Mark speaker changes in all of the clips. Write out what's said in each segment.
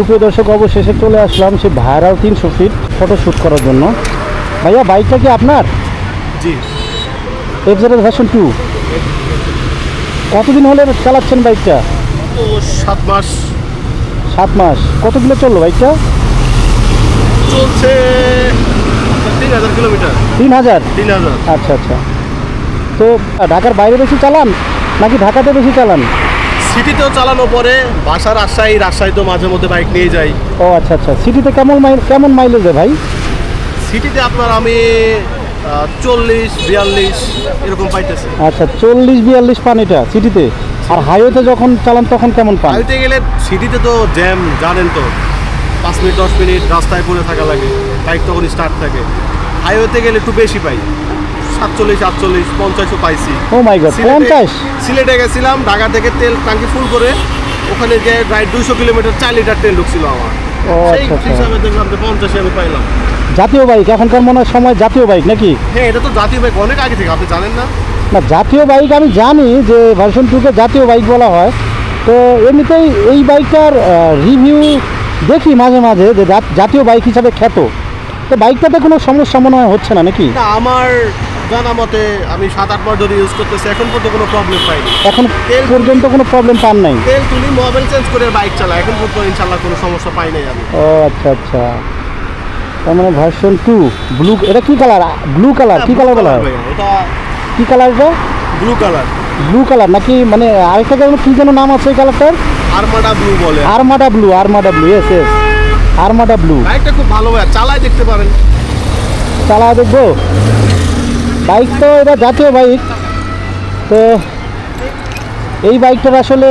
Speaker 1: সুপ্রিয় দর্শক অবশেষে চলে আসলাম সে ভাইরাল তিনশো ফিট ফটো শ্যুট করার জন্য। ভাইয়া বাইকটা কি আপনার?
Speaker 2: জি।
Speaker 1: এফ জেড ভার্সন টু কতদিন হলে চালাচ্ছেন বাইকটা
Speaker 2: সাত মাস।
Speaker 1: সাত মাস। কত কিলো চলল বাইকটা
Speaker 2: চলছে তিন হাজার কিলোমিটার।
Speaker 1: তিন হাজার?
Speaker 2: তিন হাজার।
Speaker 1: আচ্ছা আচ্ছা। তো ঢাকার বাইরে বেশি চালান নাকি ঢাকাতে বেশি চালান?
Speaker 2: সিটিতেও চালানো পরে বাসা রাজশাহী রাজশাহী তো মাঝে মধ্যে বাইক নিয়ে যাই।
Speaker 1: ও আচ্ছা আচ্ছা। সিটিতে কেমন মাইল কেমন মাইলেজে ভাই?
Speaker 2: সিটিতে আপনার আমি চল্লিশ বিয়াল্লিশ এরকম পাইতেছি।
Speaker 1: আচ্ছা চল্লিশ বিয়াল্লিশ পান এটা সিটিতে? আর হাইওয়েতে যখন চালান তখন কেমন পান?
Speaker 2: গাড়িতে গেলে সিটিতে তো জ্যাম জানেন তো। পাঁচ মিনিট দশ মিনিট রাস্তায় পড়ে থাকা লাগে। বাইক তখন স্টার্ট থাকে। হাইওয়েতে গেলে একটু বেশি পাই। সাতচল্লিশ আটচল্লিশ পঞ্চাশও পাইছি।
Speaker 1: ও মাই গড পঞ্চাশ?
Speaker 2: সিলেটে গেছিলাম ঢাকা থেকে তেল ট্যাঙ্কি ফুল করে। ওখানে গিয়ে প্রায় দুশো কিলোমিটার চার লিটার তেল ঢুকছিল আমার। সেই
Speaker 1: আচ্ছা আচ্ছা।
Speaker 2: হিসাবে দেখলাম যে পঞ্চাশে আমি পাইলাম।
Speaker 1: জাতীয় বাইক এখনকার মনে সময় জাতীয় বাইক নাকি?
Speaker 2: হ্যাঁ এটা তো জাতীয় বাইক অনেক আগে থেকে আপনি জানেন না?
Speaker 1: না জাতীয় বাইক আমি জানি যে ভার্সন টুকে জাতীয় বাইক বলা হয়। তো এমনিতেই এই বাইকটার রিভিউ দেখি মাঝে মাঝে যে জাতীয় বাইক হিসাবে খ্যাত। তো বাইকটাতে কোনো সমস্যা মনে হয় হচ্ছে না নাকি?
Speaker 2: আমার জানা মতে আমি সাত আট মাস ধরে ইউজ করতেছি এখন পর্যন্ত কোনো প্রবলেম পাইনি।
Speaker 1: এখন
Speaker 2: তেল-
Speaker 1: পর্যন্ত কোনো প্রবলেম পান নাই?
Speaker 2: তেল তুলি মোবাইল চেঞ্জ করে বাইক চালা এখন পর্যন্ত ইনশাল্লাহ কোনো সমস্যা পাই নাই আমি।
Speaker 1: ও আচ্ছা আচ্ছা। তার মানে ভার্সন টু ব্লু এটা কি কালার ব্লু কালার কি কালার বলা হয়
Speaker 2: এটা
Speaker 1: কি কালার এটা?
Speaker 2: ব্লু কালার
Speaker 1: ব্লু কালার নাকি মানে আরেকটা যেন কি যেন নাম আছে এই কালারটার
Speaker 2: আরমাডা ব্লু। বলে
Speaker 1: Armada blue Armada blue S S Armada blue
Speaker 2: বাইকটা খুব ভালো ভাইয়া চালায় দেখতে পারেন।
Speaker 1: চালা দেখব? বাইক তো এটা জাতীয় বাইক। তো এই বাইকটার আসলে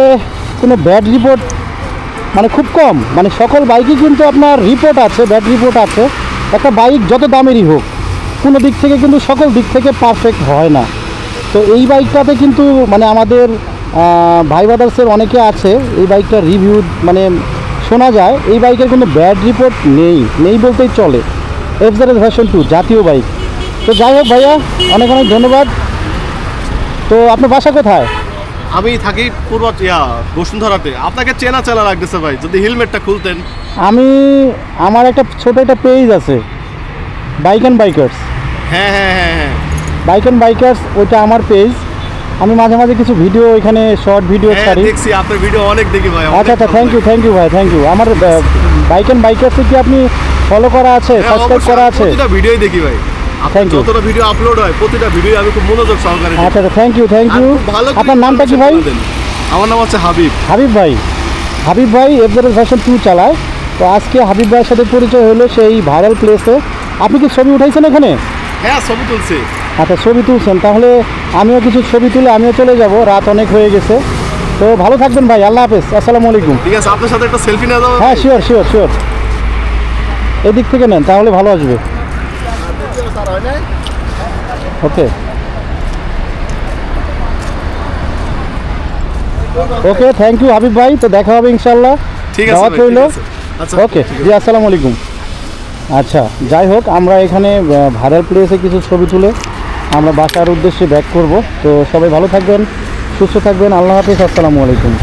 Speaker 1: কোনো ব্যাড রিপোর্ট মানে খুব কম। মানে সকল বাইকই কিন্তু আপনার রিপোর্ট আছে ব্যাড রিপোর্ট আছে। একটা বাইক যত দামেরই হোক, কোনো দিক থেকে কিন্তু সকল দিক থেকে পারফেক্ট হয় না। তো এই বাইকটাতে কিন্তু মানে আমাদের ভাই ব্রাদার্সের অনেকে আছে, এই বাইকটার রিভিউ মানে শোনা যায়। এই বাইকের কোনো ব্যাড রিপোর্ট নেই নেই বলতেই চলে। এফ জেড ভার্সন টু জাতীয় বাইক। তো যাই হোক ভাইয়া অনেক অনেক ধন্যবাদ। তো আপনার বাসা কোথায়?
Speaker 2: আমি থাকি পূর্ব ইয়া বসুন্ধরাতে। আপনাকে চেনা চেনা লাগতেছে ভাই যদি হেলমেটটা খুলতেন।
Speaker 1: আমি আমার একটা ছোট একটা পেজ আছে বাইক অ্যান্ড বাইকার্স
Speaker 2: হ্যাঁ হ্যাঁ হ্যাঁ হ্যাঁ।
Speaker 1: বাইক অ্যান্ড বাইকার্স ওইটা আমার পেজ আমি মাঝে মাঝে কিছু ভিডিও এখানে শর্ট ভিডিও
Speaker 2: হ্যাঁ
Speaker 1: ছাড়ি।
Speaker 2: দেখছি আপনার ভিডিও অনেক দেখি ভাই
Speaker 1: আচ্ছা আচ্ছা থ্যাংক ইউ থ্যাংক ইউ ভাই থ্যাংক ইউ আমার বাইক অ্যান্ড বাইকার্সে কি আপনি ফলো করা আছে
Speaker 2: হ্যাঁ,
Speaker 1: সাবস্ক্রাইব করা আছে?
Speaker 2: প্রতিটা ভিডিওই দেখি ভাই. যতটা ভিডিও আপলোড হয় প্রতিটা ভিডিও আমি খুব মনোযোগ সহকারে
Speaker 1: আচ্ছা আচ্ছা থ্যাংক ইউ থ্যাংক ইউ
Speaker 2: ভালো
Speaker 1: আপনার নামটা কি ভাই?
Speaker 2: আমার নাম হচ্ছে হাবিব।
Speaker 1: হাবিব ভাই। হাবিব ভাই এফ জেড ভার্সন টু চালায়। তো আজকে হাবিব ভাইয়ের সাথে পরিচয় হলো সেই ভাইরাল প্লেসে আপনি কি ছবি উঠাইছেন এখানে?
Speaker 2: হ্যাঁ ছবি তুলছি।
Speaker 1: আচ্ছা ছবি তুলছেন। তাহলে আমিও কিছু ছবি তুলে আমিও চলে যাব। রাত অনেক হয়ে গেছে। তো ভালো থাকবেন ভাই। আল্লাহ হাফেজ। আসসালামু আলাইকুম।
Speaker 2: ঠিক আছে আপনার সাথে একটা সেলফি নেওয়া
Speaker 1: হ্যাঁ শিওর শিওর শিওর এদিক থেকে নেন তাহলে ভালো আসবে। Okay. Okay thank you Habib ভাই। তো দেখা হবে ইনশাল্লাহ
Speaker 2: ঠিক আছে। আচ্ছা।
Speaker 1: ওকে জি আসসালামু আলাইকুম। আচ্ছা যাই হোক আমরা এখানে ভাইরাল প্লেসে কিছু ছবি তুলে আমরা বাসার উদ্দেশ্যে ব্যাক করব। তো সবাই ভালো থাকবেন সুস্থ থাকবেন। আল্লাহ হাফিজ আসসালামু আলাইকুম।